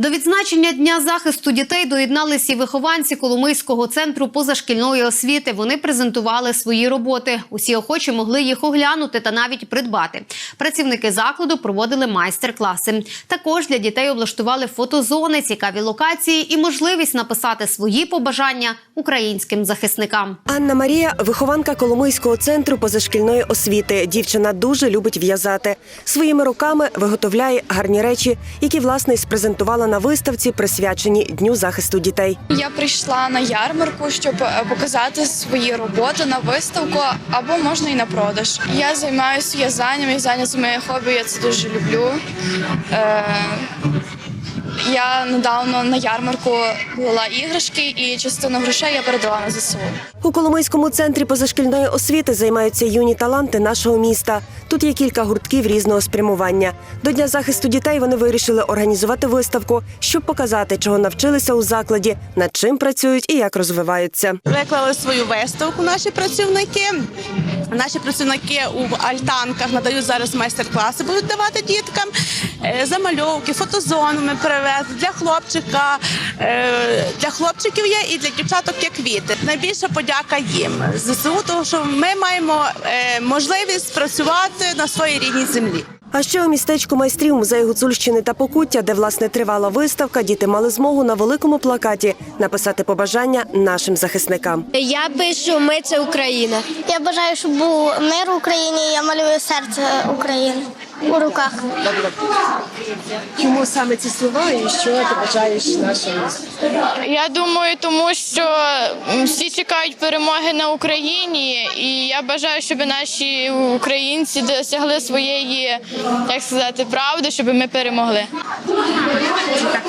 До відзначення дня захисту дітей доєдналися і вихованці Коломийського центру позашкільної освіти. Вони презентували свої роботи. Усі охочі могли їх оглянути та навіть придбати. Працівники закладу проводили майстер-класи. Також для дітей облаштували фотозони, цікаві локації і можливість написати свої побажання українським захисникам. Анна Марія вихованка Коломийського центру позашкільної освіти. Дівчина дуже любить в'язати. Своїми руками виготовляє гарні речі, які власне спрезентувала на виставці, присвяченій Дню захисту дітей. Я прийшла на ярмарку, щоб е, показати свої роботи на виставку або можна і на продаж. Я займаюся в'язанням, в'язання це моє хобі, я це дуже люблю. Я недавно на ярмарку була іграшки, і частину грошей я передала на ЗСУ. У Коломийському центрі позашкільної освіти займаються юні таланти нашого міста. Тут є кілька гуртків різного спрямування. До Дня захисту дітей вони вирішили організувати виставку, щоб показати, чого навчилися у закладі, над чим працюють і як розвиваються. Виклали свою виставку наші працівники. Наші працівники у альтанках надають зараз майстер-класи, будуть давати діткам Е, замальовки, фотозону ми привезли для хлопчика. е, Для хлопчиків є і для дівчаток є квіти. Найбільша подяка їм ЗСУ, тому що ми маємо е, можливість працювати на своїй рідній землі. А ще у містечку майстрів музею Гуцульщини та Покуття, де власне тривала виставка, діти мали змогу на великому плакаті написати побажання нашим захисникам. Я пишу Ми це Україна. Я бажаю, щоб був мир в Україні. Я малюю серце України у руках. Чому саме ці слова і що ти бажаєш нашим? Я думаю, тому що всі чекають перемоги на Україні, і я бажаю, щоб наші українці досягли своєї, як сказати, правди, щоб ми перемогли. Так